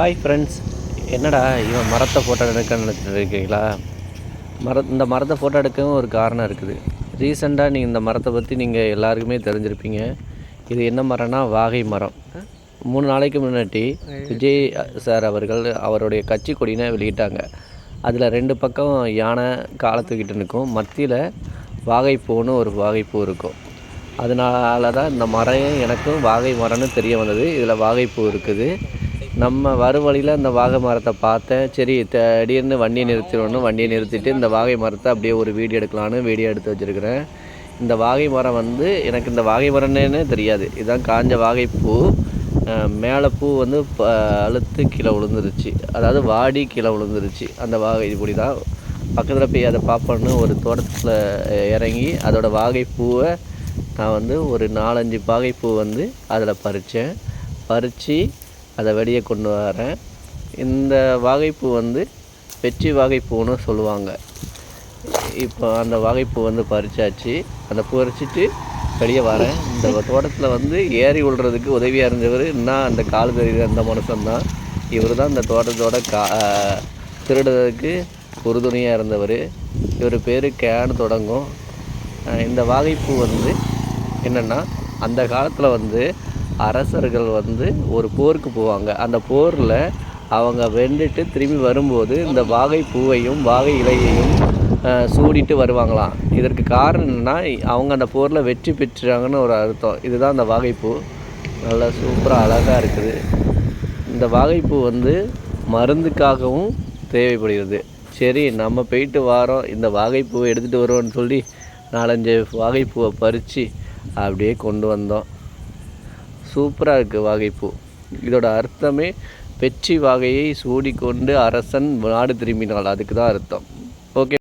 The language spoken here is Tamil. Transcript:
ஹாய் ஃப்ரெண்ட்ஸ் என்னடா இவன் மரத்தை ஃபோட்டோ எடுக்கன்னு இருக்கீங்களா மர இந்த மரத்தை ஃபோட்டோ எடுக்கவும் ஒரு காரணம் இருக்குது. ரீசெண்டாக நீங்கள் இந்த மரத்தை பற்றி நீங்கள் எல்லாருக்குமே தெரிஞ்சிருப்பீங்க. இது என்ன மரம்னா வாகை மரம். மூணு நாளைக்கு முன்னாடி விஜய் சார் அவர்கள் அவருடைய கட்சி கொடினை வெளியிட்டாங்க. அதில் ரெண்டு பக்கம் யானை காலத்துக்கிட்டு தூக்கிட்டு நிற்கும். மத்தியில் வாகைப்பூன்னு ஒரு வாகைப்பூ இருக்கும். அதனால தான் இந்த மரம் எனக்கும் வாகை மரம்னு தெரிய வந்தது. இதில் வாகைப்பூ இருக்குது. நம்ம வரும் வழியில் இந்த வாகை மரத்தை பார்த்தேன். சரி திடீர்னு வண்டியை நிறுத்திடணும் வண்டியை நிறுத்திட்டு இந்த வாகை மரத்தை அப்படியே ஒரு வீடியோ எடுக்கலான்னு வீடியோ எடுத்து வச்சுருக்கிறேன். இந்த வாகை மரம் வந்து எனக்கு இந்த வாகை மரம்னே தெரியாது. இதுதான் காஞ்ச வாகைப்பூ மேலே பூ வந்து ப அழுத்து கீழே விழுந்துருச்சு. அதாவது வாடி கீழே விழுந்துருச்சு. அந்த வாகை இப்படி தான். பக்கத்தில் போய் அதை பார்ப்போன்னு ஒரு தோட்டத்தில் இறங்கி அதோட வாகைப்பூவை நான் வந்து ஒரு நாலஞ்சு பாகைப்பூ வந்து அதில் பறித்தேன் பறித்து அதை வெளியே கொண்டு வரேன். இந்த வாகைப்பூ வந்து வெற்றி வாகைப்பூன்னு சொல்லுவாங்க. இப்போ அந்த வாகைப்பூ வந்து பறிச்சாச்சு. அந்த பறிச்சிட்டு வெளியே வரேன். இந்த தோட்டத்தில் வந்து ஏறி விழுறதுக்கு உதவியாக இருந்தவர் என்ன அந்த கால் தெரியுது அந்த மனுஷன்தான் இவர் தான் இந்த தோட்டத்தோட கா திருடுறதுக்கு உறுதுணையாக இருந்தவர். இவர் பேர் கேனு தொடங்கும். இந்த வாகைப்பூ வந்து என்னென்னா அந்த காலத்தில் வந்து அரசர்கள் வந்து ஒரு போருக்கு போவாங்க. அந்த போரில் அவங்க வென்றுட்டு திரும்பி வரும்போது இந்த வாகை பூவையும் வாகை இலையையும் சூடிட்டு வருவாங்களாம். இதற்கு காரணம் அவங்க அந்த போரில் வெற்றி பெற்றாங்கன்னு ஒரு அர்த்தம். இதுதான் அந்த வாகைப்பூ நல்லா சூப்பராக அழகாக இருக்குது. இந்த வாகைப்பூ வந்து மருந்துக்காகவும் தேவைப்படுகிறது. சரி நம்ம போயிட்டு வாரோம். இந்த வாகைப்பூவை எடுத்துகிட்டு வருவோம்னு சொல்லி நாலஞ்சு வாகைப்பூவை பறித்து அப்படியே கொண்டு வந்தோம். சூப்பராக இருக்குது வாகைப்பூ. இதோட அர்த்தமே வெற்றி வாகையை சூடிக்கொண்டு அரசன் நாடு திரும்பினாள். அதுக்கு தான் அர்த்தம். ஓகே.